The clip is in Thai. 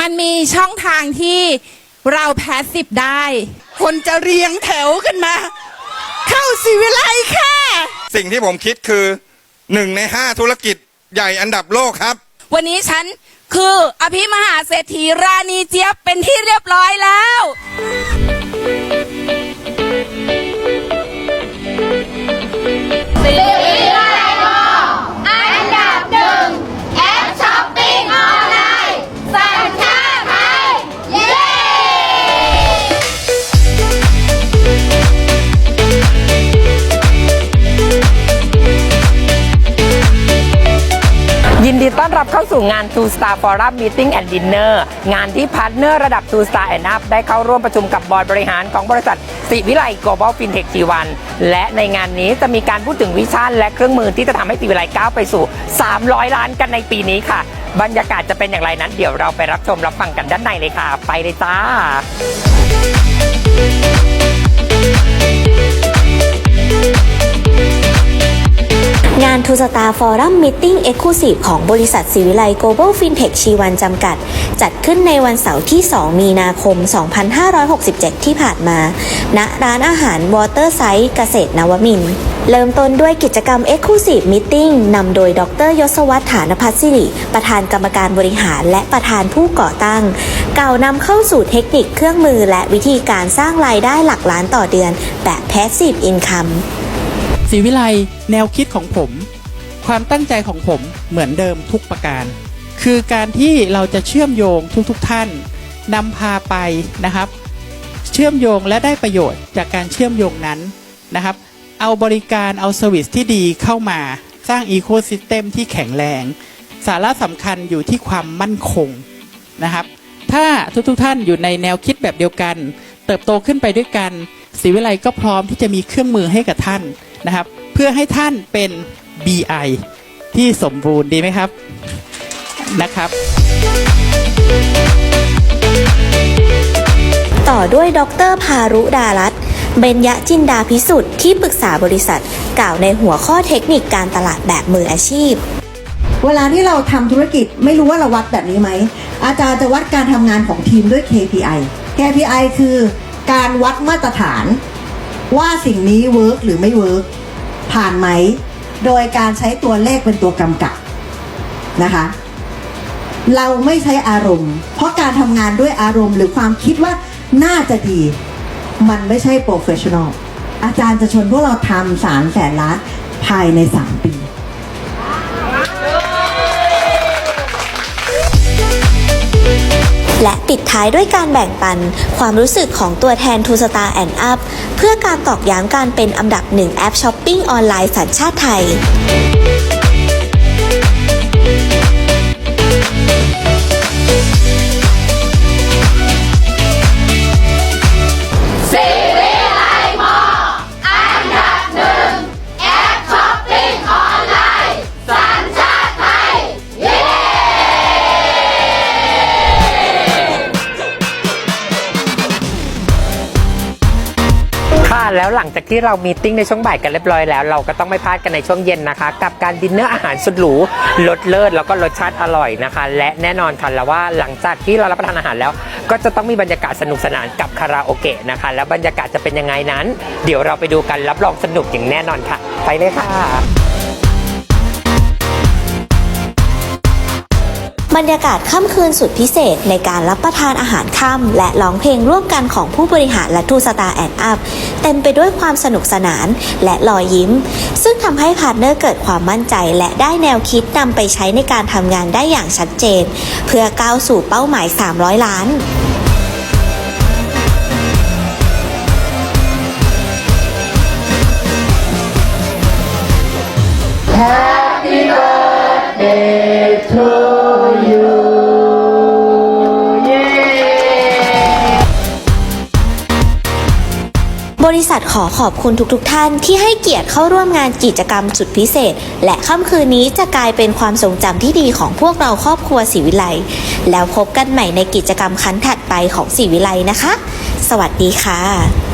มันมีช่องทางที่เราแพสสิบได้ คนจะเรียงแถวกันมา เข้าสิวิไลค่ะ สิ่งที่ผมคิดคือหนึ่งในห้าธุรกิจใหญ่อันดับโลกครับ วันนี้ฉันคืออภิมหาเศรษฐีราณีเจี๊ยบเป็นที่เรียบร้อยแล้ว ดีต้อนรับเข้าสู่งาน Two Star Forum Meeting and Dinner งานที่พาร์ทเนอร์ระดับ Two Star and Up ได้เข้าร่วมประชุมกับบอร์ดบริหารของบริษัทสิวิไล Global Fintech G1 และในงานนี้จะมีการพูดถึงวิชั่น และเครื่องมือที่จะทำให้สิวิไลก้าวไปสู่ 300 ล้านกันในปีนี้ค่ะ บรรยากาศจะเป็นอย่างไรนั้น เดี๋ยวเราไปรับชมรับฟังกันด้านในเลยค่ะ ไปเลยจ้า งาน To Star Forum Meeting Exclusive ของบริษัทศิวิไล Global Fintech ชีวันจำกัด จัดขึ้นในวันเสาร์ที่ 2 มีนาคม 2567 ที่ผ่านมา ณ ร้านอาหาร Waterside เกษตรนวมินเริ่มต้นด้วยกิจกรรม Exclusive Meeting นำโดย ดรยศวัฒน์ฐานพัฒสิริ ประธานกรรมการบริหารและประธานผู้ก่อตั้ง เก่านำเข้าสู่เทคนิคเครื่องมือและวิธีการสร้างรายได้หลักล้านต่อเดือน แบบ Passive Income ศรีวิไลแนวคิดของผม ความตั้งใจของผมเหมือนเดิมทุกประการ คือการที่เราจะเชื่อมโยงทุกๆทท่านนำพาไปนะครับ เชื่อมโยงและได้ประโยชน์จากการเชื่อมโยงนั้นนะครับ เอาบริการเอาเซอร์วิสที่ดีเข้ามาสร้างอีโคซิสเต็มที่แข็งแรง สาระสำคัญอยู่ที่ความมั่นคงนะครับ ถ้าทุกๆทท่านอยู่ในแนวคิดแบบเดียวกัน เติบโตขึ้นไปด้วยกันศรีวิไลก็พร้อมที่จะมีเครื่องมือให้กับท่านนะครับ เพื่อให้ท่านเป็น BI ที่สมบูรณ์ดีไหมครับนะครับ ต่อด้วยดรพารุดารัตน์เบญยจินดาพิสุทธิ์ที่ปรึกษาบริษัท กล่าวในหัวข้อเทคนิคการตลาดแบบมืออาชีพ เวลาที่เราทำธุรกิจไม่รู้ว่าเราวัดแบบนี้ไหม อาจารย์จะวัดการทำงานของทีมด้วย KPI KPI คือการวัดมาตรฐาน ว่าสิ่งนี้เวิร์กหรือไม่เวิร์กผ่านไหม โดยการใช้ตัวเลขเป็นตัวกำกับนะคะ เราไม่ใช้อารมณ์ เพราะการทำงานด้วยอารมณ์ หรือความคิดว่าน่าจะดี มันไม่ใช่โปรเฟชชั่นอลอาจารย์จะชวนพวกเราทำสารแสนล้านภายใน3ปี และปิดท้ายด้วยการแบ่งปัน ความรู้สึกของตัวแทนทูสตาร์แอนด์อัพเพื่อการตอกย้ำการเป็นอันดับหนึ่งแอปช้อปปิ้งออนไลน์สัญชาติไทย แล้วหลังจากที่เรามีตติ้งในช่วงบ่ายกันเรียบร้อยแล้ว เราก็ต้องไม่พลาดกันในช่วงเย็นนะคะ กับการดินเนอร์อาหารสุดหรูรสเลิศแล้วก็รสชาติอร่อยนะคะ และแน่นอนค่ะแล้วว่าหลังจากที่เรารับประทานอาหารแล้ว ก็จะต้องมีบรรยากาศสนุกสนานกับคาราโอเกะนะคะ แล้วบรรยากาศจะเป็นยังไงนั้น เดี๋ยวเราไปดูกันรับรองสนุกอย่างแน่นอนค่ะ ไปเลยค่ะ บรรยากาศค่ำคืนสุดพิเศษในการรับประทานอาหารค่ำและร้องเพลงร่วมกันของผู้บริหารและทูสตาร์แอนด์อัพเต็มไปด้วยความสนุกสนานและรอยยิ้ม ซึ่งทำให้พาร์ทเนอร์เกิดความมั่นใจ และได้แนวคิดนำไปใช้ในการทำงานได้อย่างชัดเจน เพื่อก้าวสู่เป้าหมาย 300 ล้านบริ ษัทขอขอบคุณทุกๆทท่านที่ให้เกียรติเข้าร่วมงานกิจกรรมสุดพิเศษ และค่ำคืนนี้จะกลายเป็นความทรงจำที่ดีของพวกเราครอบครัวศรีวิไลแล้วพบกันใหม่ในกิจกรรมครั้งถัดไปของศรีวิไลนะคะ สวัสดีค่ะ